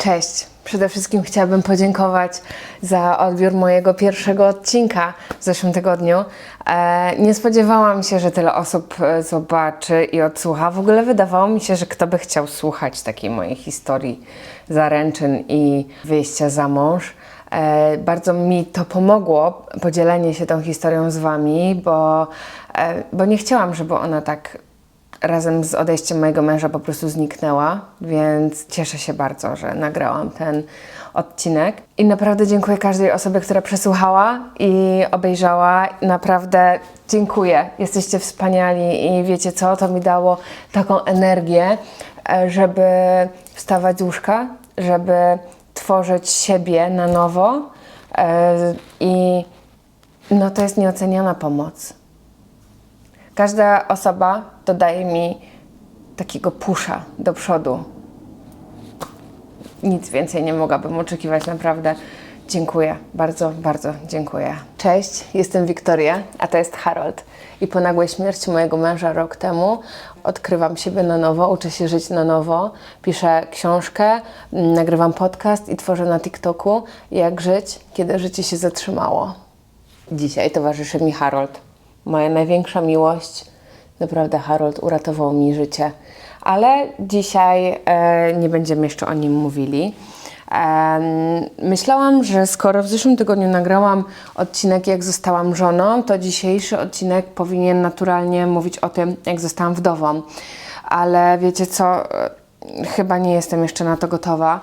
Cześć. Przede wszystkim chciałabym podziękować za odbiór mojego pierwszego odcinka w zeszłym tygodniu. E, nie spodziewałam się, że tyle osób e, zobaczy i odsłucha. W ogóle wydawało mi się, że kto by chciał słuchać takiej mojej historii zaręczyn i wyjścia za mąż. E, bardzo mi to pomogło, podzielenie się tą historią z Wami, bo, bo nie chciałam, żeby ona tak razem z odejściem mojego męża po prostu zniknęła, więc cieszę się bardzo, że nagrałam ten odcinek. I naprawdę dziękuję każdej osobie, która przesłuchała i obejrzała. Naprawdę dziękuję. Jesteście wspaniali i wiecie co, to mi dało taką energię, e, żeby wstawać z łóżka, żeby tworzyć siebie na nowo e, i no to jest nieoceniona pomoc. Każda osoba dodaje mi takiego pusza do przodu. Nic więcej nie mogłabym oczekiwać, naprawdę. Dziękuję, bardzo, bardzo dziękuję. Cześć, jestem Wiktoria, a to jest Harold. I po nagłej śmierci mojego męża rok temu odkrywam siebie na nowo, uczę się żyć na nowo, piszę książkę, mm, nagrywam podcast i tworzę na TikToku jak żyć, kiedy życie się zatrzymało. Dzisiaj towarzyszy mi Harold. Moja największa miłość. Naprawdę Harold uratował mi życie. Ale dzisiaj e, nie będziemy jeszcze o nim mówili. Myślałam, że skoro w zeszłym tygodniu nagrałam odcinek Jak zostałam żoną, to dzisiejszy odcinek powinien naturalnie mówić o tym, jak zostałam wdową. Ale wiecie co, e, chyba nie jestem jeszcze na to gotowa.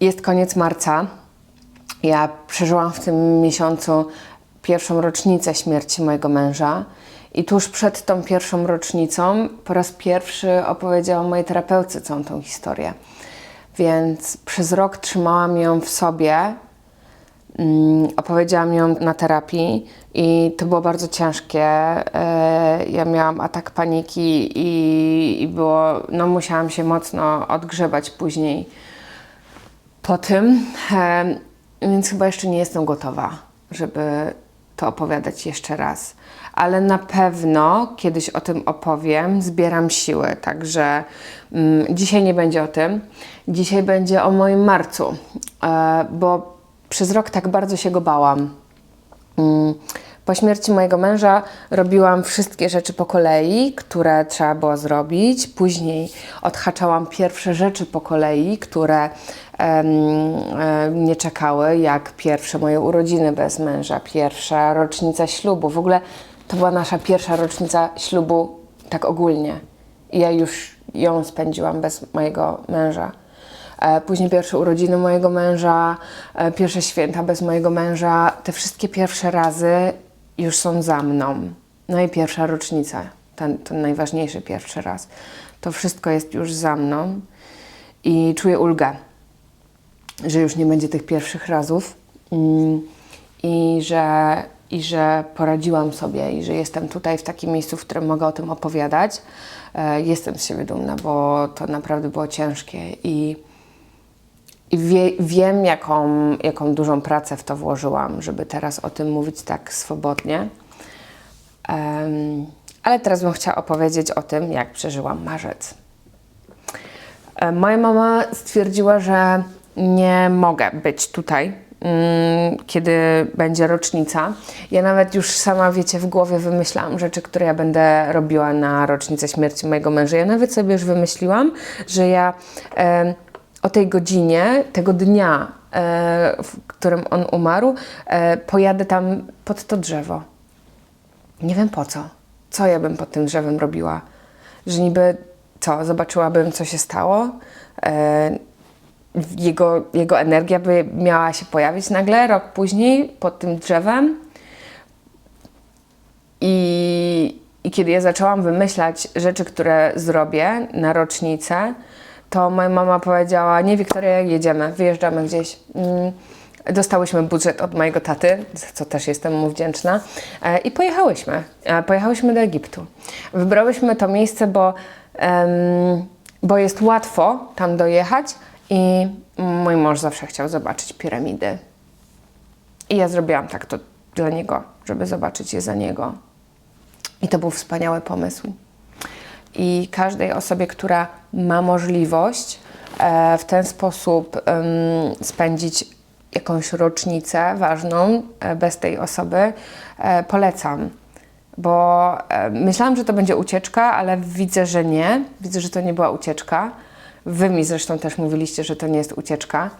Jest koniec marca. Ja przeżyłam w tym miesiącu pierwszą rocznicę śmierci mojego męża. I tuż przed tą pierwszą rocznicą po raz pierwszy opowiedziałam mojej terapeuce całą tą historię. Więc przez rok trzymałam ją w sobie, mm, opowiedziałam ją na terapii i to było bardzo ciężkie. E, Ja miałam atak paniki i, i było, no musiałam się mocno odgrzebać później po tym, em, więc chyba jeszcze nie jestem gotowa, żeby to opowiadać jeszcze raz. Ale na pewno kiedyś o tym opowiem, zbieram siły, także mm, dzisiaj nie będzie o tym. Dzisiaj będzie o moim marcu, e, bo przez rok tak bardzo się go bałam. Mm, Po śmierci mojego męża robiłam wszystkie rzeczy po kolei, które trzeba było zrobić. Później odhaczałam pierwsze rzeczy po kolei, które e, mnie czekały, jak pierwsze moje urodziny bez męża, pierwsza rocznica ślubu. W ogóle to była nasza pierwsza rocznica ślubu tak ogólnie. I ja już ją spędziłam bez mojego męża. E, Później pierwsze urodziny mojego męża, e, pierwsze święta bez mojego męża. Te wszystkie pierwsze razy już są za mną. No i pierwsza rocznica, ten, ten najważniejszy pierwszy raz. To wszystko jest już za mną i czuję ulgę, że już nie będzie tych pierwszych razów mm, i że, i że poradziłam sobie i że jestem tutaj w takim miejscu, w którym mogę o tym opowiadać. E, Jestem z siebie dumna, bo to naprawdę było ciężkie i i wie, wiem, jaką, jaką dużą pracę w to włożyłam, żeby teraz o tym mówić tak swobodnie. Em, ale teraz bym chciała opowiedzieć o tym, jak przeżyłam marzec. E, Moja mama stwierdziła, że nie mogę być tutaj, mm, kiedy będzie rocznica. Ja nawet już sama, wiecie, w głowie wymyślałam rzeczy, które ja będę robiła na rocznicę śmierci mojego męża. Ja nawet sobie już wymyśliłam, że ja o tej godzinie, tego dnia, e, w którym on umarł, e, pojadę tam pod to drzewo. Nie wiem po co. Co ja bym pod tym drzewem robiła? Że niby co, zobaczyłabym, co się stało. E, jego, jego energia by miała się pojawić nagle rok później pod tym drzewem. I, I kiedy ja zaczęłam wymyślać rzeczy, które zrobię na rocznicę, to moja mama powiedziała: Nie, Wiktoria, jedziemy, wyjeżdżamy gdzieś. Mm, Dostałyśmy budżet od mojego taty, za co też jestem mu wdzięczna, e, i pojechałyśmy. E, Pojechałyśmy do Egiptu. Wybrałyśmy to miejsce, bo, bo jest łatwo tam dojechać i mój mąż zawsze chciał zobaczyć piramidy. I ja zrobiłam tak to dla niego, żeby zobaczyć je za niego. I to był wspaniały pomysł. I każdej osobie, która ma możliwość e, w ten sposób spędzić jakąś rocznicę ważną e, bez tej osoby, e, polecam. Bo myślałam, że to będzie ucieczka, ale widzę, że nie. Widzę, że to nie była ucieczka. Wy mi zresztą też mówiliście, że to nie jest ucieczka.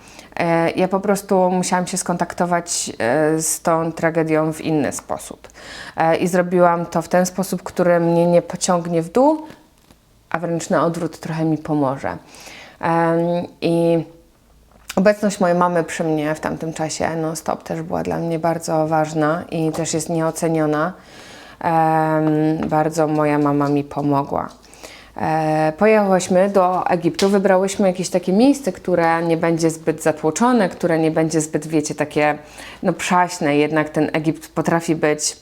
Ja po prostu musiałam się skontaktować z tą tragedią w inny sposób. I zrobiłam to w ten sposób, który mnie nie pociągnie w dół, a wręcz na odwrót trochę mi pomoże. I obecność mojej mamy przy mnie w tamtym czasie non-stop też była dla mnie bardzo ważna i też jest nieoceniona. Bardzo moja mama mi pomogła. E, Pojechałyśmy do Egiptu, wybrałyśmy jakieś takie miejsce, które nie będzie zbyt zatłoczone, które nie będzie zbyt, wiecie, takie no przaśne, jednak ten Egipt potrafi być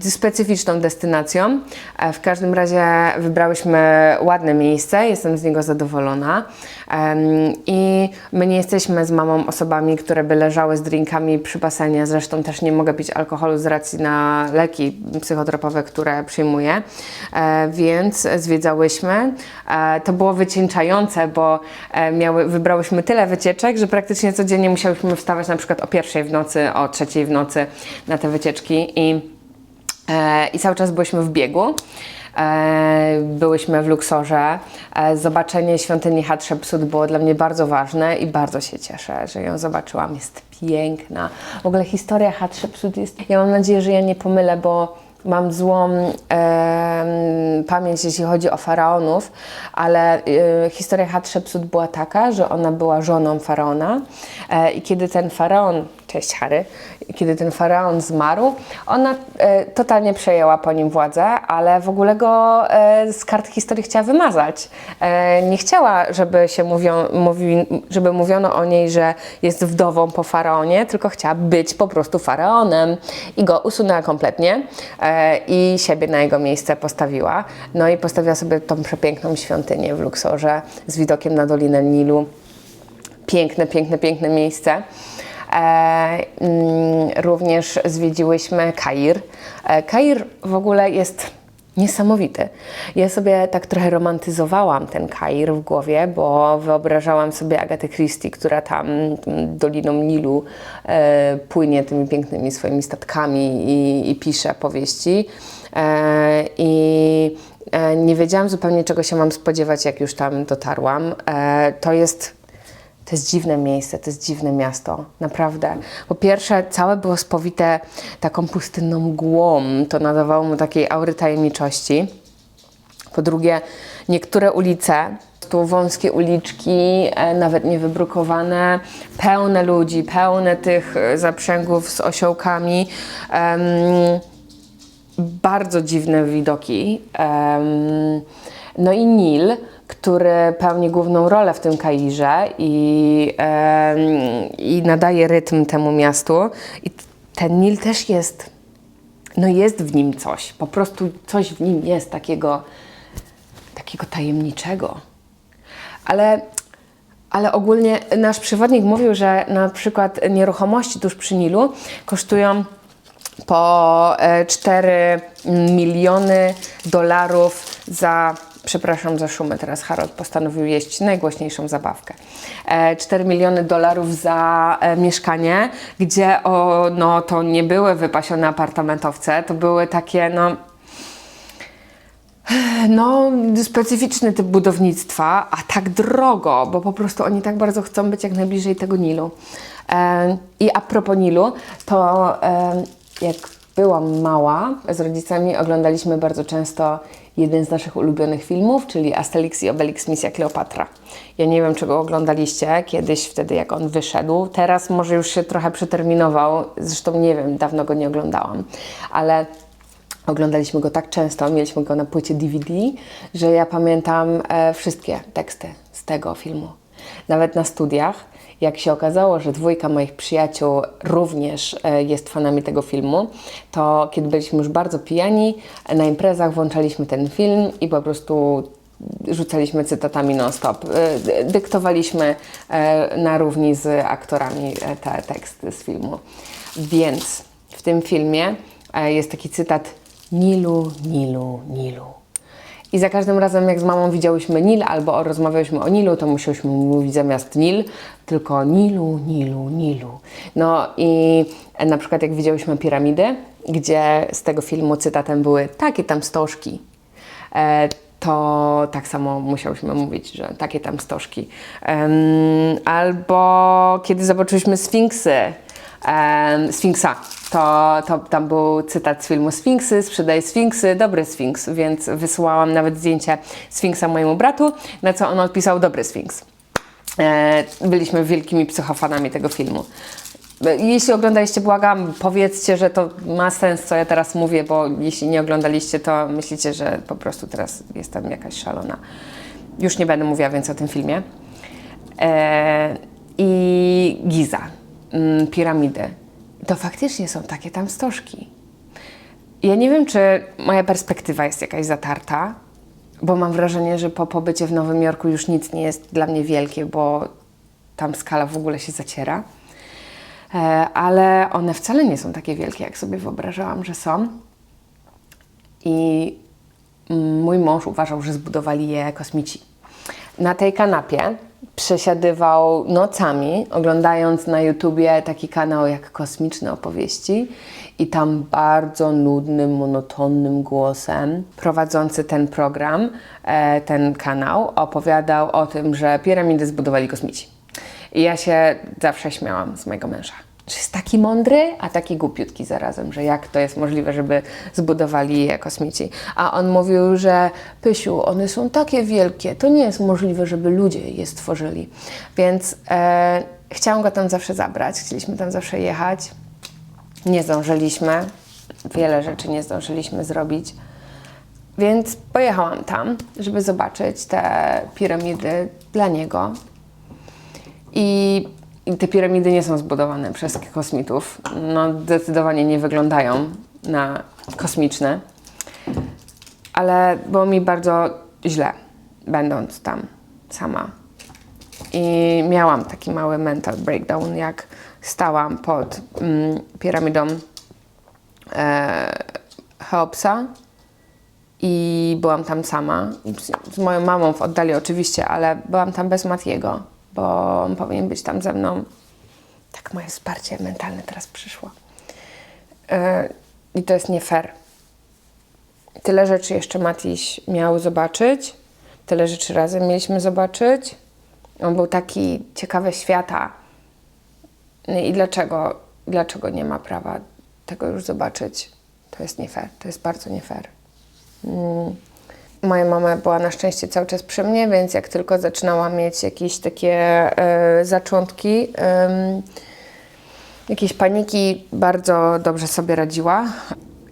specyficzną destynacją. E, W każdym razie wybrałyśmy ładne miejsce, jestem z niego zadowolona. I my nie jesteśmy z mamą osobami, które by leżały z drinkami przy basenie. Zresztą też nie mogę pić alkoholu z racji na leki psychotropowe, które przyjmuję. E, Więc zwiedzałyśmy. E, To było wycieńczające, bo e, miały, wybrałyśmy tyle wycieczek, że praktycznie codziennie musiałyśmy wstawać na przykład o pierwszej w nocy, o trzeciej w nocy na te wycieczki i E, I cały czas byliśmy w biegu. E, Byłyśmy w Luksorze. E, Zobaczenie świątyni Hatshepsut było dla mnie bardzo ważne i bardzo się cieszę, że ją zobaczyłam. Jest piękna. W ogóle historia Hatshepsut jest... Ja mam nadzieję, że ja nie pomylę, bo mam złą em, pamięć, jeśli chodzi o faraonów, ale e, historia Hatshepsut była taka, że ona była żoną faraona e, i kiedy ten faraon, cześć Harry, kiedy ten faraon zmarł, ona e, totalnie przejęła po nim władzę, ale w ogóle go e, z kart historii chciała wymazać. E, nie chciała, żeby się mówią, mówi, żeby mówiono o niej, że jest wdową po faraonie, tylko chciała być po prostu faraonem i go usunęła kompletnie e, i siebie na jego miejsce postawiła. No i postawiła sobie tą przepiękną świątynię w Luksorze z widokiem na Dolinę Nilu. Piękne, piękne, piękne miejsce. E, mm, również zwiedziłyśmy Kair. E, Kair w ogóle jest niesamowity. Ja sobie tak trochę romantyzowałam ten Kair w głowie, bo wyobrażałam sobie Agatę Christie, która tam Doliną Nilu e, płynie tymi pięknymi swoimi statkami i, i pisze powieści. E, I e, nie wiedziałam zupełnie, czego się mam spodziewać, jak już tam dotarłam. E, to jest to jest dziwne miejsce, to jest dziwne miasto, naprawdę. Po pierwsze, całe było spowite taką pustynną mgłą, to nadawało mu takiej aury tajemniczości. Po drugie, niektóre ulice, tu wąskie uliczki, e, nawet niewybrukowane, pełne ludzi, pełne tych e, zaprzęgów z osiołkami. Em, bardzo dziwne widoki. Em, no i Nil, który pełni główną rolę w tym Kairze i, i nadaje rytm temu miastu. I ten Nil też jest, no jest w nim coś, po prostu coś w nim jest takiego, takiego tajemniczego. Ale ale ogólnie nasz przewodnik mówił, że na przykład nieruchomości tuż przy Nilu kosztują po e, 4 miliony dolarów za. Przepraszam za szumy, teraz Harold postanowił jeść najgłośniejszą zabawkę. E, 4 miliony dolarów za e, mieszkanie, gdzie o, no, to nie były wypasione apartamentowce, to były takie, no, no, specyficzny typ budownictwa, a tak drogo, bo po prostu oni tak bardzo chcą być jak najbliżej tego Nilu. E, I a propos Nilu, to e, jak byłam mała, z rodzicami oglądaliśmy bardzo często jeden z naszych ulubionych filmów, czyli Asterix i Obelix Misja Kleopatra. Ja nie wiem, czy go oglądaliście kiedyś, wtedy jak on wyszedł. Teraz może już się trochę przeterminował, zresztą nie wiem, dawno go nie oglądałam, ale Oglądaliśmy go tak często, mieliśmy go na płycie DVD, że ja pamiętam e, wszystkie teksty z tego filmu. Nawet na studiach, jak się okazało, że dwójka moich przyjaciół również e, jest fanami tego filmu, to kiedy byliśmy już bardzo pijani, na imprezach włączaliśmy ten film i po prostu rzucaliśmy cytatami non-stop. E, Dyktowaliśmy e, na równi z aktorami te teksty z filmu. Więc w tym filmie jest taki cytat Nilu, Nilu, Nilu. I za każdym razem, jak z mamą widziałyśmy Nil albo rozmawiałyśmy o Nilu, to musiałyśmy mówić zamiast Nil, tylko Nilu, Nilu, Nilu. No i na przykład jak widziałyśmy piramidy, gdzie z tego filmu cytatem były takie tam stożki, e, to tak samo musiałyśmy mówić, że takie tam stożki. Albo kiedy zobaczyliśmy Sfinksy, Sfinksa, to, to tam był cytat z filmu Sfinksy, sprzedaj Sfinksy, dobry Sfinks, więc wysyłałam nawet zdjęcie Sfinksa mojemu bratu, na co on odpisał dobry Sfinks. E, byliśmy wielkimi psychofanami tego filmu. E, Jeśli oglądaliście, błagam, powiedzcie, że to ma sens, co ja teraz mówię, bo jeśli nie oglądaliście, to myślicie, że po prostu teraz jestem jakaś szalona. Już nie będę mówiła więcej o tym filmie. E, I Giza, mm, piramidy. To faktycznie są takie tam stożki. Ja nie wiem, czy moja perspektywa jest jakaś zatarta, bo mam wrażenie, że po pobycie w Nowym Jorku już nic nie jest dla mnie wielkie, bo tam skala w ogóle się zaciera. E, ale one wcale nie są takie wielkie, jak sobie wyobrażałam, że są. I mm, mój mąż uważał, że zbudowali je kosmici. Na tej kanapie przesiadywał nocami, oglądając na YouTubie taki kanał jak Kosmiczne Opowieści i tam bardzo nudnym, monotonnym głosem prowadzący ten program, e, ten kanał, opowiadał o tym, że piramidy zbudowali kosmici. I ja się zawsze śmiałam z mojego męża. Że jest taki mądry, a taki głupiutki zarazem, że jak to jest możliwe, żeby zbudowali je kosmici. A on mówił, że Pysiu, one są takie wielkie, to nie jest możliwe, żeby ludzie je stworzyli. Więc e, chciałam go tam zawsze zabrać, chcieliśmy tam zawsze jechać. Nie zdążyliśmy, wiele rzeczy nie zdążyliśmy zrobić. Więc pojechałam tam, żeby zobaczyć te piramidy dla niego. I, I te piramidy nie są zbudowane przez kosmitów. No, zdecydowanie nie wyglądają na kosmiczne. Ale było mi bardzo źle, będąc tam sama. I miałam taki mały mental breakdown, jak stałam pod mm, piramidą e, Cheopsa i byłam tam sama. Z, z moją mamą w oddali oczywiście, ale byłam tam bez Matiego, bo on powinien być tam ze mną. Tak moje wsparcie mentalne teraz przyszło. E, I to jest nie fair. Tyle rzeczy jeszcze Matiś miał zobaczyć. Tyle rzeczy razem mieliśmy zobaczyć. On był taki ciekawy świata. No I dlaczego, dlaczego nie ma prawa tego już zobaczyć? To jest nie fair. To jest bardzo nie fair. Mm. Moja mama była na szczęście cały czas przy mnie, więc jak tylko zaczynałam mieć jakieś takie e, zaczątki, em, jakiejś paniki, bardzo dobrze sobie radziła.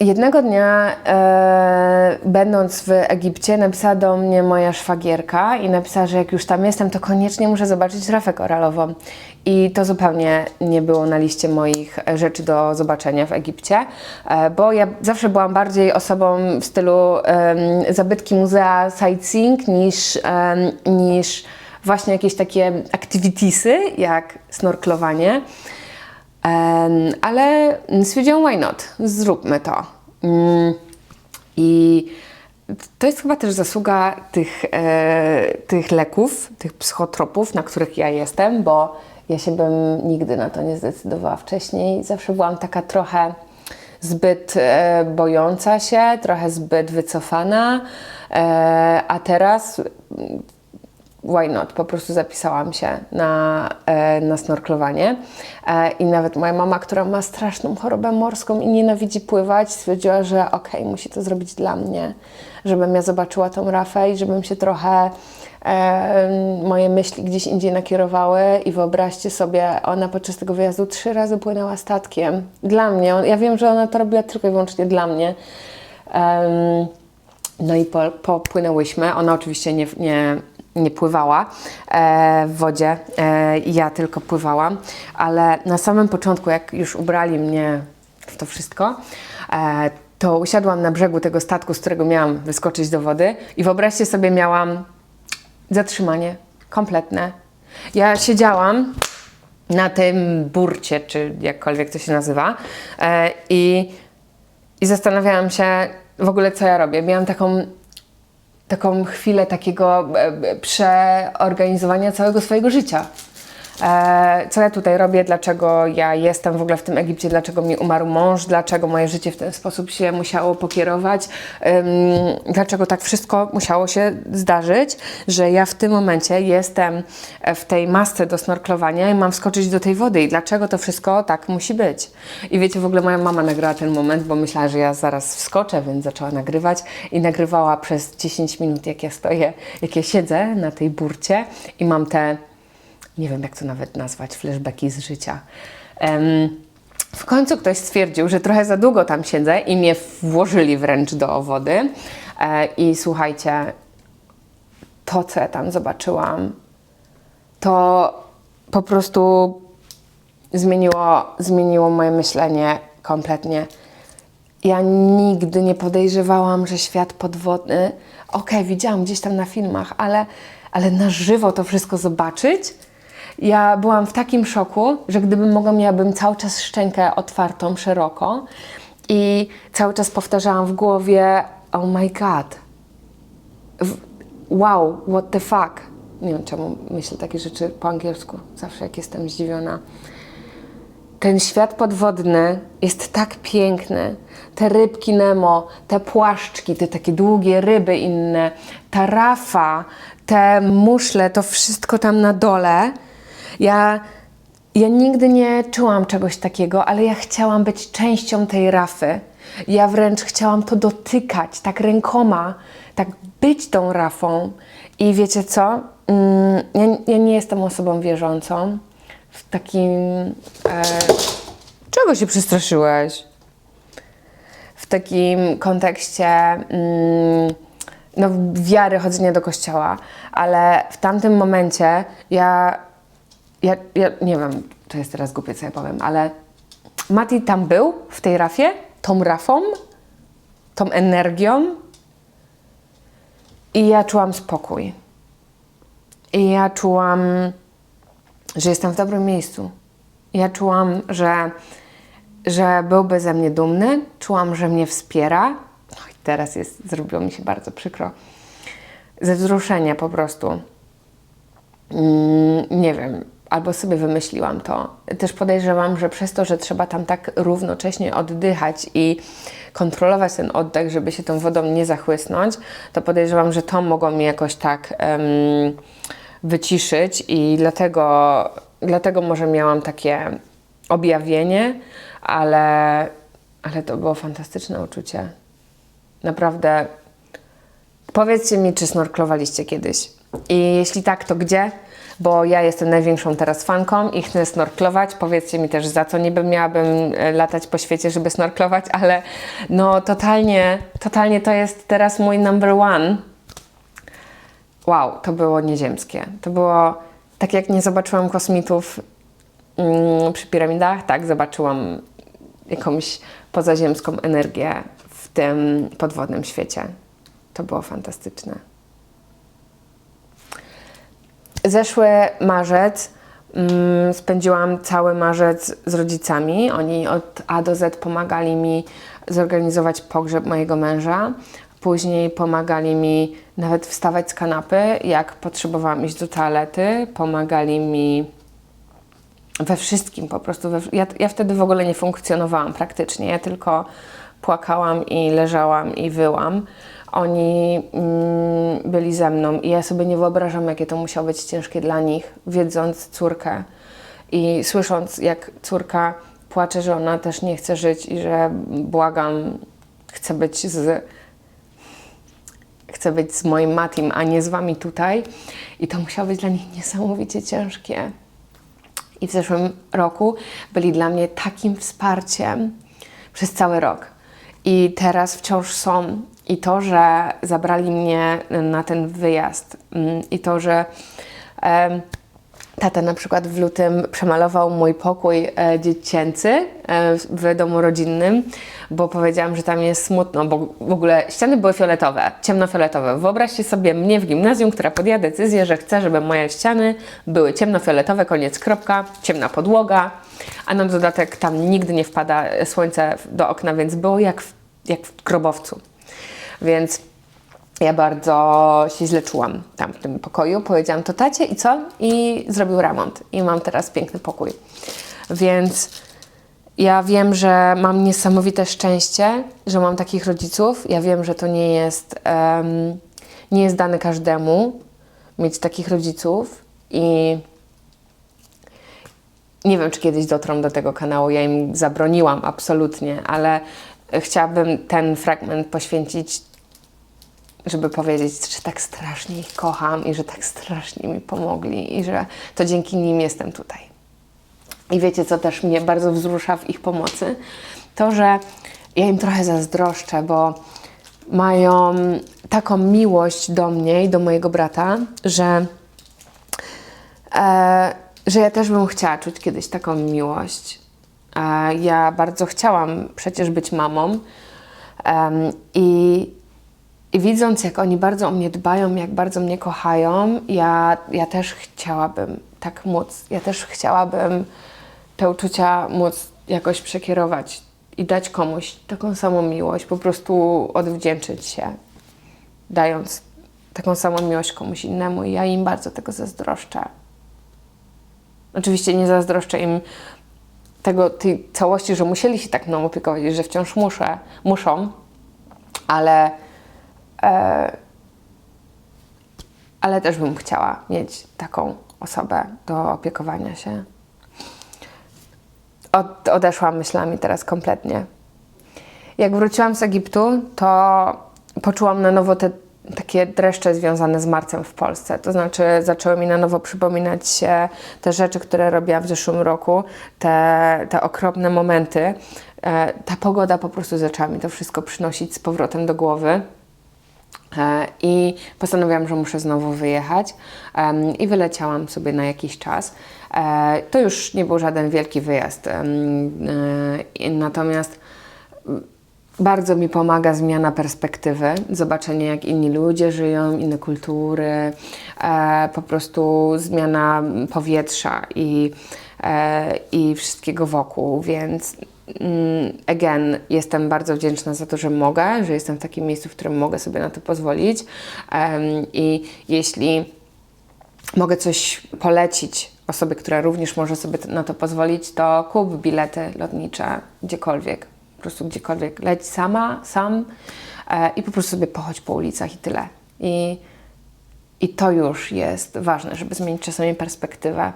Jednego dnia, e, będąc w Egipcie, napisała do mnie moja szwagierka i napisała, że jak już tam jestem, to koniecznie muszę zobaczyć rafę koralową. I to zupełnie nie było na liście moich e, rzeczy do zobaczenia w Egipcie, e, bo ja zawsze byłam bardziej osobą w stylu em, zabytki muzea sightseeing niż, em, niż właśnie jakieś takie activitiesy jak snorklowanie. Ale stwierdziłam, why not? Zróbmy to. Mm, I to jest chyba też zasługa tych, e, tych leków, tych psychotropów, na których ja jestem, bo ja się bym nigdy na to nie zdecydowała wcześniej. Zawsze byłam taka trochę zbyt e, bojąca się, trochę zbyt wycofana, e, a teraz why not? Po prostu zapisałam się na, e, na snorklowanie. E, I nawet moja mama, która ma straszną chorobę morską i nienawidzi pływać, stwierdziła, że okej, musi to zrobić dla mnie, żebym ja zobaczyła tą rafę i żebym się trochę e, moje myśli gdzieś indziej nakierowały. I wyobraźcie sobie, ona podczas tego wyjazdu trzy razy płynęła statkiem. Dla mnie. Ja wiem, że ona to robiła tylko i wyłącznie dla mnie. No i po, popłynęłyśmy. Ona oczywiście nie, nie, nie pływała e, w wodzie, e, ja tylko pływałam, ale na samym początku, jak już ubrali mnie w to wszystko, e, to usiadłam na brzegu tego statku, z którego miałam wyskoczyć do wody i wyobraźcie sobie, miałam zatrzymanie kompletne. Ja siedziałam na tym burcie, czy jakkolwiek to się nazywa i, i zastanawiałam się w ogóle, co ja robię. Miałam taką taką chwilę takiego e, e, przeorganizowania całego swojego życia. E, co ja tutaj robię, dlaczego ja jestem w ogóle w tym Egipcie, dlaczego mi umarł mąż, dlaczego moje życie w ten sposób się musiało pokierować, dlaczego tak wszystko musiało się zdarzyć, że ja w tym momencie jestem w tej masce do snorklowania i mam wskoczyć do tej wody? I dlaczego to wszystko tak musi być. I wiecie, w ogóle moja mama nagrała ten moment, bo myślała, że ja zaraz wskoczę, więc zaczęła nagrywać i nagrywała przez 10 minut, jak ja stoję, jak ja siedzę na tej burcie i mam te nie wiem jak to nawet nazwać, flashbacki z życia. W końcu ktoś stwierdził, że trochę za długo tam siedzę i mnie włożyli wręcz do wody. E, I słuchajcie, to co ja tam zobaczyłam, to po prostu zmieniło, zmieniło moje myślenie kompletnie. Ja nigdy nie podejrzewałam, że świat podwodny, okej, widziałam gdzieś tam na filmach, ale, ale na żywo to wszystko zobaczyć, ja byłam w takim szoku, że gdybym mogła, miałabym cały czas szczękę otwartą szeroko i cały czas powtarzałam w głowie oh my god, wow, what the fuck. Nie wiem czemu myślę takie rzeczy po angielsku, zawsze jak jestem zdziwiona. Ten świat podwodny jest tak piękny. Te rybki Nemo, te płaszczki, te takie długie ryby inne, ta rafa, te muszle, to wszystko tam na dole. Ja, ja nigdy nie czułam czegoś takiego, ale ja chciałam być częścią tej rafy. Ja wręcz chciałam to dotykać, tak rękoma, tak być tą rafą. I wiecie co? Mm, Ja, ja nie jestem osobą wierzącą w takim. E, czego się przestraszyłeś? W takim kontekście mm, no, wiary, chodzenia do kościoła, ale w tamtym momencie ja, ja, ja nie wiem, to jest teraz głupie, co ja powiem, ale Mati tam był w tej rafie, tą rafą, tą energią i ja czułam spokój. I ja czułam, że jestem w dobrym miejscu. Ja czułam, że, że byłby ze mnie dumny, czułam, że mnie wspiera. No i teraz jest, zrobiło mi się bardzo przykro. Ze wzruszenia po prostu. Mm, nie wiem, albo sobie wymyśliłam to. Też podejrzewam, że przez to, że trzeba tam tak równocześnie oddychać i kontrolować ten oddech, żeby się tą wodą nie zachłysnąć, to podejrzewam, że to mogło mnie jakoś tak em, wyciszyć i dlatego, dlatego może miałam takie objawienie, ale, ale to było fantastyczne uczucie. Naprawdę Powiedzcie mi, czy snorklowaliście kiedyś? I jeśli tak, to gdzie? Bo ja jestem największą teraz fanką i chcę snorklować. Powiedzcie mi też, za co niby miałabym e, latać po świecie, żeby snorklować, ale no totalnie, totalnie to jest teraz mój number one. Wow, to było nieziemskie. To było tak jak nie zobaczyłam kosmitów mm, przy piramidach, tak zobaczyłam jakąś pozaziemską energię w tym podwodnym świecie. To było fantastyczne. Zeszły marzec mm, spędziłam cały marzec z rodzicami. Oni od A do Z pomagali mi zorganizować pogrzeb mojego męża. Później pomagali mi nawet wstawać z kanapy, jak potrzebowałam iść do toalety. Pomagali mi we wszystkim po prostu. We, ja, ja wtedy w ogóle nie funkcjonowałam praktycznie. Ja tylko płakałam i leżałam i wyłam. Oni mm, byli ze mną i ja sobie nie wyobrażam, jakie to musiało być ciężkie dla nich, wiedząc córkę i słysząc, jak córka płacze, że ona też nie chce żyć i że błagam, chcę być z, chcę być z moim Matim, a nie z wami tutaj. I to musiało być dla nich niesamowicie ciężkie. I w zeszłym roku byli dla mnie takim wsparciem przez cały rok. I teraz wciąż są. I to, że zabrali mnie na ten wyjazd, mm, i to, że em, tata na przykład w lutym przemalował mój pokój e, dziecięcy e, w domu rodzinnym, bo powiedziałam, że tam jest smutno, bo w ogóle ściany były fioletowe, ciemnofioletowe. Wyobraźcie sobie mnie w gimnazjum, która podjęła decyzję, że chce, żeby moje ściany były ciemnofioletowe, koniec kropka, ciemna podłoga, a na dodatek tam nigdy nie wpada słońce do okna, więc było jak w, jak w grobowcu. Więc ja bardzo się źle czułam tam w tym pokoju. Powiedziałam to tacie i co? I zrobił remont. I mam teraz piękny pokój. Więc ja wiem, że mam niesamowite szczęście, że mam takich rodziców. Ja wiem, że to nie jest, em, nie jest dane każdemu mieć takich rodziców i nie wiem, czy kiedyś dotrą do tego kanału. Ja im zabroniłam absolutnie, ale chciałabym ten fragment poświęcić, żeby powiedzieć, że tak strasznie ich kocham i że tak strasznie mi pomogli i że to dzięki nim jestem tutaj. I wiecie, co też mnie bardzo wzrusza w ich pomocy? To, że ja im trochę zazdroszczę, bo mają taką miłość do mnie i do mojego brata, że, e, że ja też bym chciała czuć kiedyś taką miłość. Ja bardzo chciałam przecież być mamą i widząc, jak oni bardzo o mnie dbają, jak bardzo mnie kochają, ja, ja też chciałabym tak móc. Ja też chciałabym te uczucia móc jakoś przekierować i dać komuś taką samą miłość, po prostu odwdzięczyć się, dając taką samą miłość komuś innemu. I ja im bardzo tego zazdroszczę. Oczywiście nie zazdroszczę im tego, tej całości, że musieli się tak mną opiekować że wciąż muszę, muszą, ale, e, ale też bym chciała mieć taką osobę do opiekowania się. Od, odeszłam myślami teraz kompletnie. Jak wróciłam z Egiptu, to poczułam na nowo te takie dreszcze związane z marcem w Polsce. To znaczy, zaczęły mi na nowo przypominać się te rzeczy, które robiłam w zeszłym roku, te, te okropne momenty. E, ta pogoda po prostu zaczęła mi to wszystko przynosić z powrotem do głowy. E, I postanowiłam, że muszę znowu wyjechać i wyleciałam sobie na jakiś czas. E, To już nie był żaden wielki wyjazd, natomiast bardzo mi pomaga zmiana perspektywy, zobaczenie jak inni ludzie żyją, inne kultury, e, po prostu zmiana powietrza i, e, i wszystkiego wokół, więc mm, again, jestem bardzo wdzięczna za to, że mogę, że jestem w takim miejscu, w którym mogę sobie na to pozwolić. I jeśli mogę coś polecić osobie, która również może sobie na to pozwolić, to kup bilety lotnicze gdziekolwiek, po prostu gdziekolwiek. Leć sama, sam e, i po prostu sobie pochodź po ulicach i tyle. I, I to już jest ważne, żeby zmienić czasami perspektywę.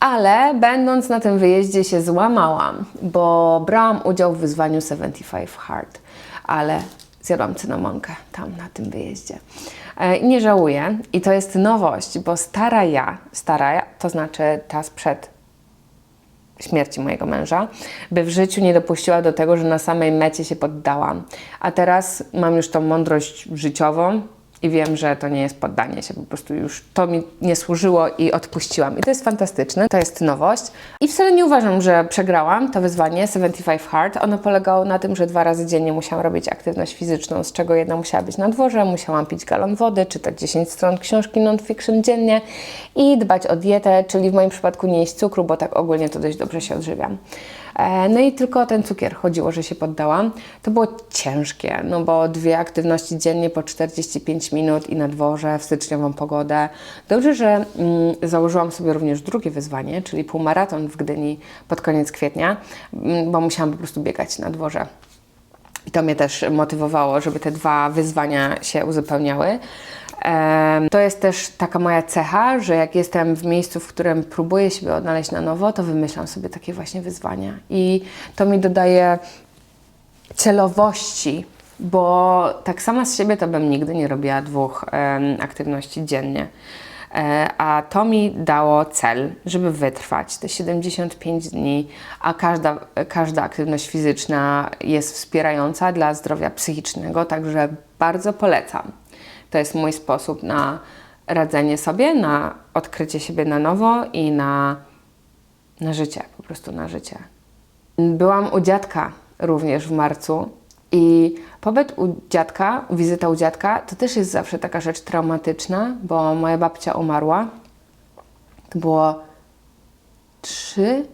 Ale będąc na tym wyjeździe się złamałam, bo brałam udział w wyzwaniu 75 Hard, ale zjadłam cynamonkę tam na tym wyjeździe. E, nie żałuję. I to jest nowość, bo stara ja, stara ja, to znaczy ta sprzed śmierci mojego męża, by w życiu nie dopuściła do tego, że na samej mecie się poddałam. A teraz mam już tą mądrość życiową i wiem, że to nie jest poddanie się, po prostu już to mi nie służyło i odpuściłam. I to jest fantastyczne, to jest nowość. I wcale nie uważam, że przegrałam to wyzwanie 75 Hard. Ono polegało na tym, że dwa razy dziennie musiałam robić aktywność fizyczną, z czego jedna musiała być na dworze, musiałam pić galon wody, czytać 10 stron książki non-fiction dziennie i dbać o dietę, czyli w moim przypadku nie jeść cukru, bo tak ogólnie to dość dobrze się odżywiam. E, No i tylko o ten cukier chodziło, że się poddałam. To było ciężkie, no bo dwie aktywności dziennie po 45 minut i na dworze w styczniową pogodę. Dobrze, że mm, założyłam sobie również drugie wyzwanie, czyli półmaraton w Gdyni pod koniec kwietnia, mm, bo musiałam po prostu biegać na dworze. I to mnie też motywowało, żeby te dwa wyzwania się uzupełniały. To jest też taka moja cecha, że jak jestem w miejscu, w którym próbuję siebie odnaleźć na nowo, to wymyślam sobie takie właśnie wyzwania. I to mi dodaje celowości, bo tak sama z siebie to bym nigdy nie robiła dwóch aktywności dziennie. E, A to mi dało cel, żeby wytrwać te 75 dni, a każda, każda aktywność fizyczna jest wspierająca dla zdrowia psychicznego, także bardzo polecam. To jest mój sposób na radzenie sobie, na odkrycie siebie na nowo i na, na życie, po prostu na życie. Byłam u dziadka również w marcu i pobyt u dziadka, wizyta u dziadka, to też jest zawsze taka rzecz traumatyczna, bo moja babcia umarła. To było 3-4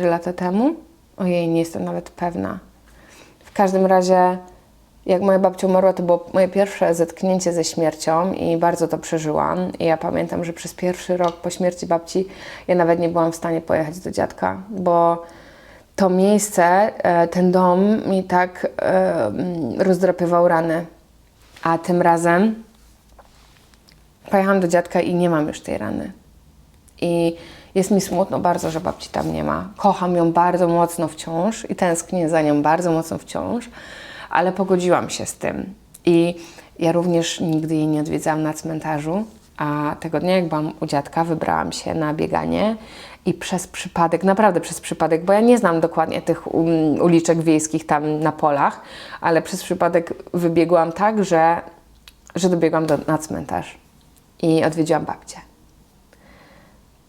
lata temu. Ojej, nie jestem nawet pewna. W każdym razie Jak moja babcia umarła, to było moje pierwsze zetknięcie ze śmiercią i bardzo to przeżyłam. I ja pamiętam, że przez pierwszy rok po śmierci babci ja nawet nie byłam w stanie pojechać do dziadka, bo to miejsce, e, ten dom mi tak e, mm, rozdrapywał rany. A tym razem pojechałam do dziadka i nie mam już tej rany. I jest mi smutno bardzo, że babci tam nie ma. Kocham ją bardzo mocno wciąż i tęsknię za nią bardzo mocno wciąż, ale pogodziłam się z tym. I ja również nigdy jej nie odwiedzałam na cmentarzu, a tego dnia, jak byłam u dziadka, wybrałam się na bieganie i przez przypadek, naprawdę przez przypadek, bo ja nie znam dokładnie tych um, uliczek wiejskich tam na polach, ale przez przypadek wybiegłam tak, że, że dobiegłam do, na cmentarz i odwiedziłam babcię.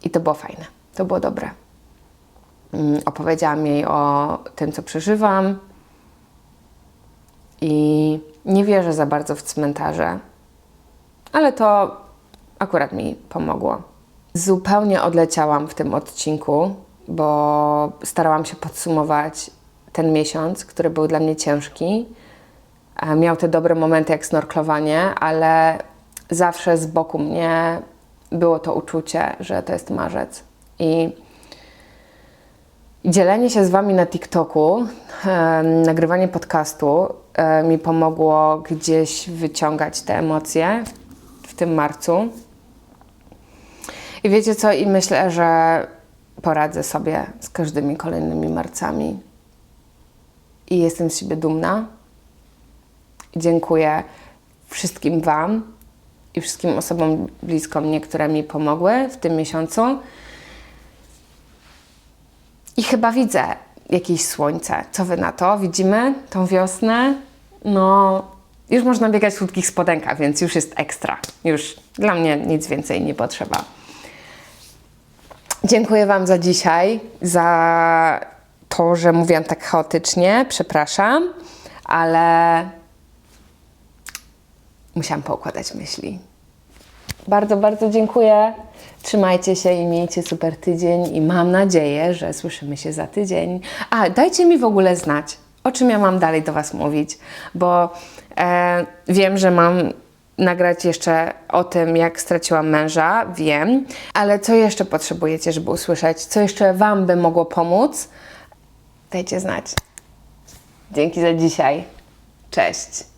I to było fajne, to było dobre. Mm, Opowiedziałam jej o tym, co przeżywam. I nie wierzę za bardzo w cmentarze, ale to akurat mi pomogło. Zupełnie odleciałam w tym odcinku, bo starałam się podsumować ten miesiąc, który był dla mnie ciężki. E, Miał te dobre momenty jak snorklowanie, ale zawsze z boku mnie było to uczucie, że to jest marzec. I dzielenie się z Wami na TikToku, e, nagrywanie podcastu e, mi pomogło gdzieś wyciągać te emocje w, w tym marcu. I wiecie co? I myślę, że poradzę sobie z każdymi kolejnymi marcami. I jestem z siebie dumna. I dziękuję wszystkim Wam i wszystkim osobom blisko mnie, które mi pomogły w tym miesiącu. Chyba widzę jakieś słońce. Co wy na to? Widzimy tą wiosnę? No, już można biegać w krótkich spodenkach, więc już jest ekstra. Już dla mnie nic więcej nie potrzeba. Dziękuję Wam za dzisiaj, za to, że mówiłam tak chaotycznie. Przepraszam, ale musiałam poukładać myśli. Bardzo, bardzo dziękuję. Trzymajcie się i miejcie super tydzień i mam nadzieję, że słyszymy się za tydzień. A, dajcie mi w ogóle znać, o czym ja mam dalej do Was mówić, bo e, wiem, że mam nagrać jeszcze o tym, jak straciłam męża, wiem, ale co jeszcze potrzebujecie, żeby usłyszeć? Co jeszcze Wam by mogło pomóc? Dajcie znać. Dzięki za dzisiaj. Cześć.